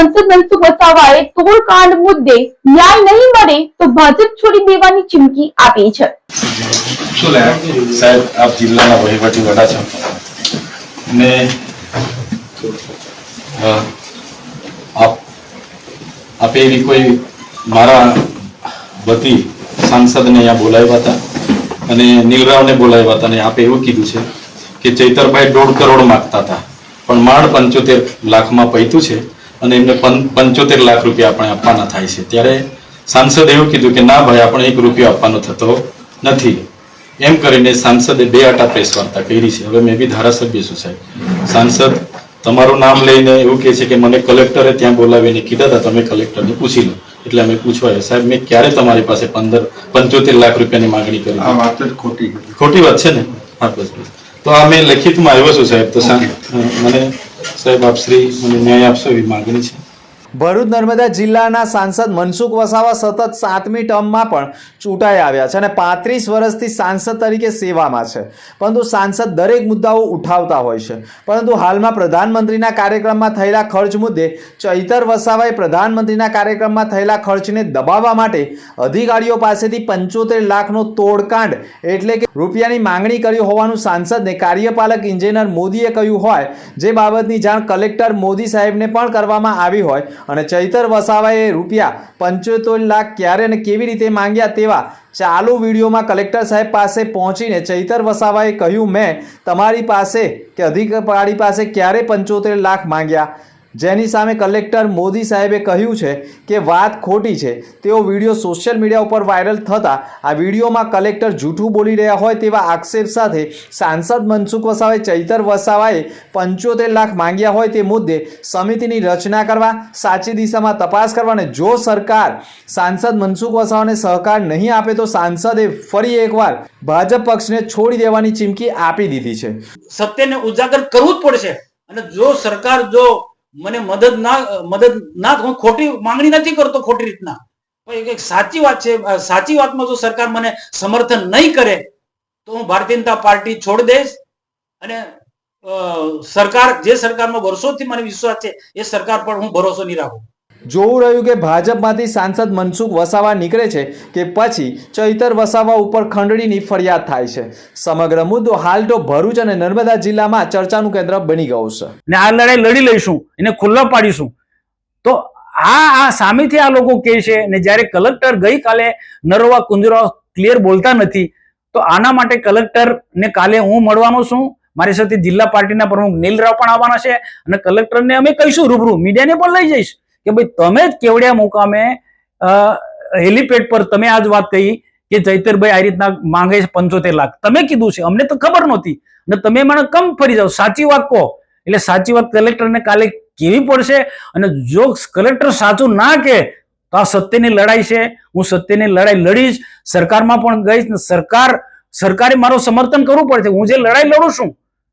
સાંસદ મનસુખ વસાવાએ તોડકાંડ મુદ્દે ન્યાય નહીં મળે તો ભાજપ છોડી દેવાની ચીમકી આપી છે. આપ એવી કોઈ મારા વતી સાંસદને અહીંયા બોલાવ્યા હતા? અને નીલરાવને બોલાવ્યા હતા? અને આપે એવું કીધું છે કે ચૈતરભાઈ દોઢ કરોડ માંગતા હતા. પણ માંડ પંચોતેર લાખમાં પૈતું છે. અને એમને પંચોતેર લાખ રૂપિયા આપણે આપવાના થાય છે. ત્યારે સાંસદે એવું કીધું કે ના ભાઈ આપણે એક રૂપિયો આપવાનો થતો નથી. એમ કરીને સાંસદે બે આટા પ્રેસ વાર્તા કરી છે. હવે મેં બી ધારાસભ્ય છું સાહેબ. સાંસદ તમારું નામ લઈને એવું કહે છે કે મને કલેક્ટરે ત્યાં બોલાવીને કીધા હતા તમે કલેક્ટરને પૂછી લો. એટલે અમે પૂછવા સાહેબ મેં ક્યારે તમારી પાસે પંદર પંચોતેર લાખ રૂપિયાની માંગણી કરી? ખોટી ખોટી વાત છે ને? હા બસ બસ. તો આ મેં લેખિતમાં આવ્યો છું સાહેબ. તો મને સાહેબ આપ શ્રી મને ન્યાય આપશો એવી માગણી છે. ભરૂચ નર્મદા જિલ્લાના સાંસદ મનસુખ વસાવા સતત સાતમી ટર્મમાં પણ ચૂંટાઈ આવ્યા છે અને પાંત્રીસ વર્ષથી સાંસદ તરીકે સેવામાં છે. પરંતુ સાંસદ દરેક મુદ્દાઓ ઉઠાવતા હોય છે. પરંતુ હાલમાં પ્રધાનમંત્રીના કાર્યક્રમમાં થયેલા ખર્ચ મુદ્દે ચૈતર વસાવાએ પ્રધાનમંત્રીના કાર્યક્રમમાં થયેલા ખર્ચને દબાવવા માટે અધિકારીઓ પાસેથી પંચોતેર લાખનો તોડકાંડ એટલે કે રૂપિયાની માંગણી કરી હોવાનું સાંસદને કાર્યપાલક ઇન્જિનિયર મોદીએ કહ્યું હોય. જે બાબતની જાણ કલેક્ટર મોદી સાહેબને પણ કરવામાં આવી હોય. અને ચૈતર વસાવાએ રૂપિયા પંચોતેર લાખ ક્યારે અને કેવી રીતે માંગ્યા તેવા ચાલુ વિડીયોમાં કલેક્ટર સાહેબ પાસે પહોંચીને ચૈતર વસાવાએ કહ્યું, મેં તમારી પાસે કે અધિકારી પાસે ક્યારે પંચોતેર લાખ માંગ્યા? જેની સામે કલેક્ટર મોદી સાહેબે કહ્યું છે કે વાત ખોટી છે. તેઓ વીડિયો સોશિયલ મીડિયા ઉપર વાયરલ થતા આ વિડીયોમાં કલેક્ટર જૂઠું બોલી રહ્યા હોય તેવા આક્ષેપ સાથે સાંસદ મનસુખ વસાવાએ, ચૈતર વસાવાએ પંચોતેર લાખ માંગ્યા હોય તે મુદ્દે સમિતિની રચના કરવા, સાચી દિશામાં તપાસ કરવા અને જો સરકાર સાંસદ મનસુખ વસાવાને સહકાર નહીં આપે તો સાંસદે ફરી એકવાર ભાજપ પક્ષને છોડી દેવાની ચીમકી આપી દીધી છે. સત્યને ઉજાગર કરવું જ પડશે. અને જો સરકાર જો મને મદદ ના મદદ ના હું ખોટી માંગણી નથી કરતો ખોટી રીતના. એક- સાચી વાત છે સાચી વાતમાં જો સરકાર મને સમર્થન નહીં કરે, તો હું ભારતીય જનતા પાર્ટી છોડી દઈશ અને સરકાર, જે સરકારમાં વર્ષોથી મને વિશ્વાસ છે, એ સરકાર પર હું ભરોસો નહીં રાખું. જોવું રહ્યું કે ભાજપમાંથી સાંસદ મનસુખ વસાવા નીકળે છે કે પછી ચૈતર વસાવા ઉપર ખંડણીની ફરિયાદ થાય છે. સમગ્ર મુદ્દો હાલ તો ભરૂચ અને નર્મદા જિલ્લામાં ચર્ચાનું કેન્દ્ર બની ગયું છે. ને આ લડાઈ લડી લઈશું, એને ખુલ્લો પાડીશું. તો આ આ સામેથી આ લોકો કહે છે ને જ્યારે કલેક્ટર ગઈકાલે નરોવા કુંજરા ક્લિયર બોલતા નથી, તો આના માટે કલેક્ટર ને કાલે હું મળવાનો છું. મારી સાથે જિલ્લા પાર્ટીના પ્રમુખ નીલ રાવ પણ આવવાના છે અને કલેક્ટરને અમે કહીશું રૂબરૂ. મીડિયાને પણ લઈ જઈશ. કે ભાઈ તમે જ કેવડિયા મુકામે હેલીપેડ પર તમે આજ વાત કહી કે ચૈતરભાઈ આ રીતના માંગે છે પંચોતેર લાખ. તમે કીધું છે. અમને તો ખબર નહોતી. અને તમે મને કમ ફરી જાઓ. સાચી વાત કહો. એટલે સાચી વાત કલેક્ટરને કાલે કેવી પડશે? અને જો કલેક્ટર સાચું ના કે તો આ સત્યની લડાઈ છે. હું સત્યની લડાઈ લડીશ. સરકારમાં પણ ગઈશ. ને સરકાર, સરકારે મારું સમર્થન કરવું પડશે. હું જે લડાઈ લડું છું,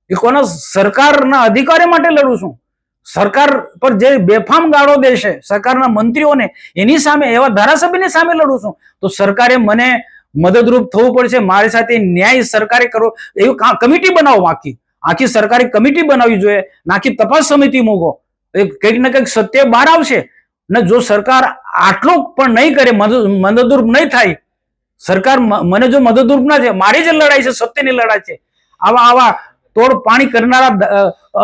એ કોના સરકારના અધિકારી માટે લડું છું? સરકાર પર જે બેફામ ગાળો દેશે, સરકારના મંત્રીઓને, એની સામે, એવા ધારાસભ્યની સામે લડું છું, તો સરકારે મને મદદરૂપ થવું પડશે, મારી સાથે ન્યાય સરકારે કરો એવું કમિટી બનાવો આખી. આખી સરકારી કમિટી બનાવવી જોઈએ નાખી તપાસ સમિતિ મૂકો. એ કંઈક ને કંઈક સત્ય બહાર આવશે. ને જો સરકાર આટલું પણ નહીં કરે મદદ- મદદરૂપ નહીં થાય, સરકાર મને જો મદદરૂપ ના થાય, મારી જે લડાઈ છે, સત્યની લડાઈ છે. આવા આવા તોડ પાણી કરનારા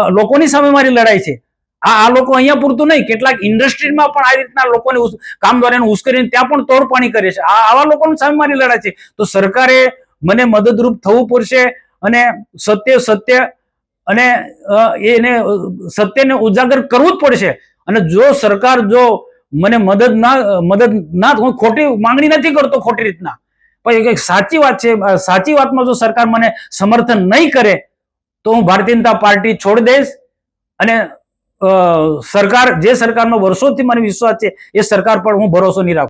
લોકોની સામે મારી લડાઈ છે. આ આ લોકો અહીંયા પૂરતું નહીં. કેટલાક ઇન્ડસ્ટ્રીમાં પણ આ રીતના લોકોને કામ દ્વારા ઉશ્કેરીને ત્યાં પણ તોડપાણી કરે છે. આ આવા લોકોની સામે મારી લડાઈ છે. તો સરકારે મને મદદરૂપ થવું પડશે અને સત્ય સત્ય અને એને, સત્યને ઉજાગર કરવું જ પડશે. અને જો સરકાર જો મને મદદ ના મદદ ના, હું ખોટી માંગણી નથી કરતો ખોટી રીતના. પણ એક સાચી વાત છે સાચી વાતમાં જો સરકાર મને સમર્થન નહીં કરે, તો હું ભારતીય જનતા પાર્ટી છોડી દઈશ અને સરકાર જે સરકારનો વર્ષોથી મને વિશ્વાસ છે એ સરકાર પર હું ભરોસો નહીં રાખું.